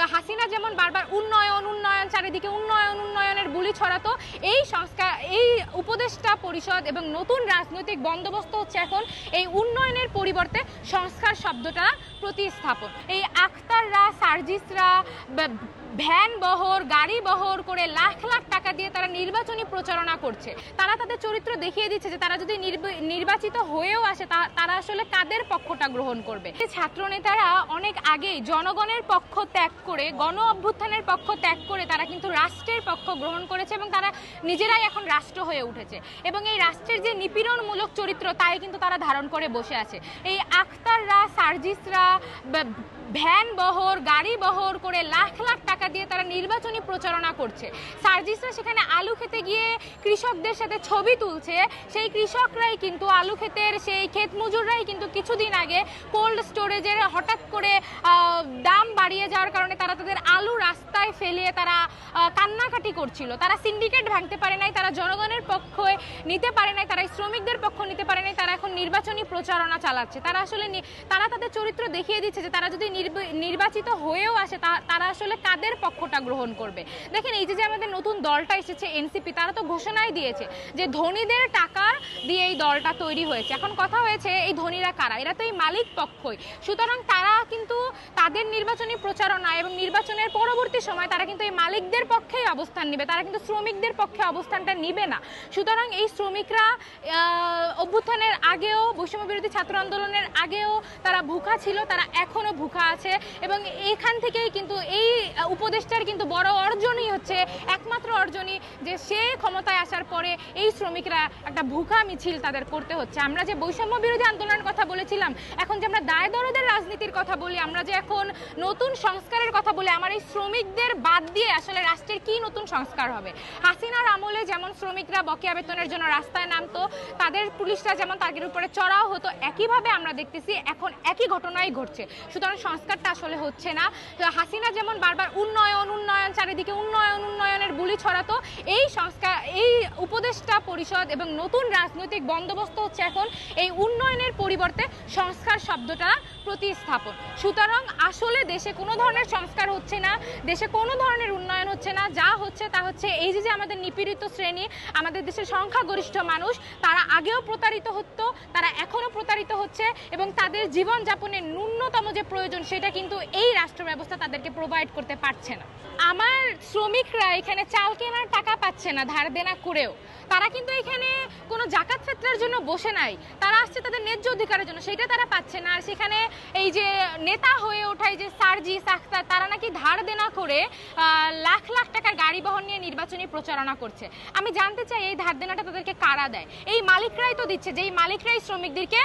হাসিনা যেমন বারবার উন্নয়ন উন্নয়ন, চারিদিকে উন্নয়ন, উন্নয়নের বুলি ছড়াতো, এই সংস্কার, এই উপদেষ্টা পরিষদ এবং নতুন রাজনৈতিক বন্দোবস্ত হচ্ছে এখন এই উন্নয়নের পরিবর্তে সংস্কার শব্দটা প্রতিস্থাপন। এই আখতাররা, সার্জিসরা ভ্যান বহর, গাড়ি বহর করে লাখ লাখ টাকা দিয়ে তারা নির্বাচনী প্রচারণা করছে। তারা তাদের চরিত্র দেখিয়ে দিচ্ছে যে তারা যদি নির্ব- নির্বাচিত হয়েও আসে তারা আসলে কাদের পক্ষটা গ্রহণ করবে? এই ছাত্র নেতারা অনেক আগেই জনগণের পক্ষ ত্যাগ করে, গণ অভ্যুত্থানের পক্ষ ত্যাগ করে তারা কিন্তু রাষ্ট্রের পক্ষ গ্রহণ করেছে এবং তারা নিজেরাই এখন রাষ্ট্র হয়ে উঠেছে। এবং এই রাষ্ট্রের যে নিপীড়নমূলক চরিত্র, তাই কিন্তু তারা ধারণ করে বসে আছে। এই আখতাররা, সার্জিসরা ভ্যান বহর, গাড়ি বহর করে লাখ লাখ টাকা দিয়ে তারা নির্বাচনী প্রচারণা করছে। সার্জিসরা সেখানে আলু খেতে গিয়ে কৃষকদের সাথে ছবি তুলছে। সেই কৃষকরাই কিন্তু আলু ক্ষেতের, সেই ক্ষেত মজুররাই কিন্তু কিছুদিন আগে কোল্ড স্টোরেজের হঠাৎ করে দাম বাড়িয়ে যাওয়ার কারণে তারা তাদের আলু রাস্তায় ফেলিয়ে তারা কান্নাকাটি করছিল। তারা সিন্ডিকেট ভাঙতে পারে নাই, তারা জনগণের পক্ষে নিতে পারে নাই, তারা শ্রমিকদের পক্ষ নিতে পারে নাই, তারা এখন নির্বাচনী প্রচারণা চালাচ্ছে। তারা আসলে তারা তাদের চরিত্র দেখিয়ে দিচ্ছে যে তারা যদি নির্ব- নির্বাচিত হয়েও আসে তারা আসলে কাদের পক্ষটা গ্রহণ করবে? দেখেন, এই যে যে আমাদের নতুন দলটা এসেছে, এনসিপি, তারা তো ঘোষণাই দিয়েছে যে ধনীদের টাকা দিয়ে এই দলটা তৈরি হয়েছে। এখন কথা হয়েছে, এই ধনীরা কারা? এরা তো এই মালিক পক্ষই। সুতরাং তারা কিন্তু তাদের নির্বাচনী প্রচারণা এবং নির্বাচনের পরবর্তী সময় তারা কিন্তু এই মালিকদের পক্ষেই অবস্থান নেবে, তারা কিন্তু শ্রমিকদের পক্ষে অবস্থানটা নিবে না। সুতরাং এই শ্রমিকরা অভ্যুত্থানের আগেও বৈষম্য বিরোধী ছাত্র আন্দোলনের আগেও তারা ভুখা ছিল, তারা এখনও ভুখা আছে এবং এখান থেকেই কিন্তু এই উপদেষ্টার কিন্তু বড় অর্জনই হচ্ছে, একমাত্র অর্জনই যে সে ক্ষমতায় আসার পরে এই শ্রমিকরা একটা ভুখা মিছিল তাদের করতে হচ্ছে। আমরা যে বৈষম্য বিরোধী আন্দোলনের কথা বলেছিলাম, এখন যে আমরা দায় দরদের রাজনীতির কথা বলি, আমরা যে এখন নতুন সংস্কারের কথা বলি, আমার এই শ্রমিকদের বাদ দিয়ে আসলে রাষ্ট্রের কি নতুন সংস্কার হবে? হাসিনার আমলে যেমন শ্রমিকরা বকেয়া বেতনের জন্য রাস্তায় নামতো, তাদের পুলিশরা যেমন তাদের উপরে চড়াও হতো, একইভাবে আমরা দেখতেছি এখন একই ঘটনাই ঘটছে। সুতরাং সংস্কারটা আসলে হচ্ছে না। হাসিনা যেমন বারবার উন্নয়ন উন্নয়ন, চারিদিকে উন্নয়ন, উন্নয়নের বুলি ছড়াতো, এই সংস্কার, এই উপদেষ্টা পরিষদ এবং নতুন রাজনৈতিক বন্দোবস্ত হচ্ছে এখন এই উন্নয়নের পরিবর্তে সংস্কার শব্দটা প্রতিস্থাপন। সুতরাং আসলে দেশে কোনো ধরনের সংস্কার হচ্ছে না। দেশে কোনো ধরনের উন্নয়ন হচ্ছে না। যা হচ্ছে তা হচ্ছে এই যে যে আমাদের নিপীড়িত শ্রেণি, আমাদের দেশের সংখ্যাগরিষ্ঠ মানুষ, তারা আগেও প্রতারিত হতো, তারা এখনও প্রতারিত হচ্ছে এবং তাদের জীবনযাপনের ন্যূনতম যে প্রয়োজন, সেটা কিন্তু এই রাষ্ট্র ব্যবস্থা তাদেরকে প্রোভাইড করতে পারছে না। আমার শ্রমিকরা এখানে চাল কেনার টাকা পাচ্ছে না, ধার দেনা করেও। তারা কিন্তু এখানে কোনো জাকাত ফেতরার জন্য বসে নাই। তারা আসছে তাদের ন্যায্য অধিকারের জন্য, সেটা তারা পাচ্ছে না। আর সেখানে এই যে নেতা হয়ে ওঠায় যে সার্জি, সাখতার, তারা নাকি ধার দেনা করে লাখ লাখ টাকার গাড়ি বহন নিয়ে নির্বাচনী প্রচারণা করছে। আমি জানতে চাই, এই ধার দেনাটা তাদেরকে কারা দেয়? এই মালিকরাই তো দিচ্ছে যে এই মালিকরাই শ্রমিকদেরকে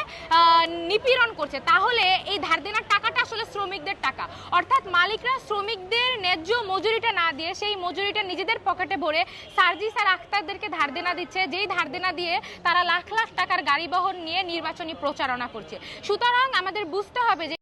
নিপীড়ন করছে, তাহলে এই ধার দেনার টাকাটা আসলে শ্রমিকদের টাকা। অর্থাৎ মালিকরা শ্রমিকদের ন্যায্য মজুরিটা না দিয়ে, সেই মজুরিটা নিজেদের পকেটে ভরে সার্জিস আর আক্তারদেরকে ধার দেনা দিচ্ছে, যেই ধার দেনা দিয়ে তারা লাখ লাখ টাকার গাড়ি বহন নিয়ে নির্বাচনী প্রচারণা করছে। সুতরাং আমাদের বুঝতে হবে যে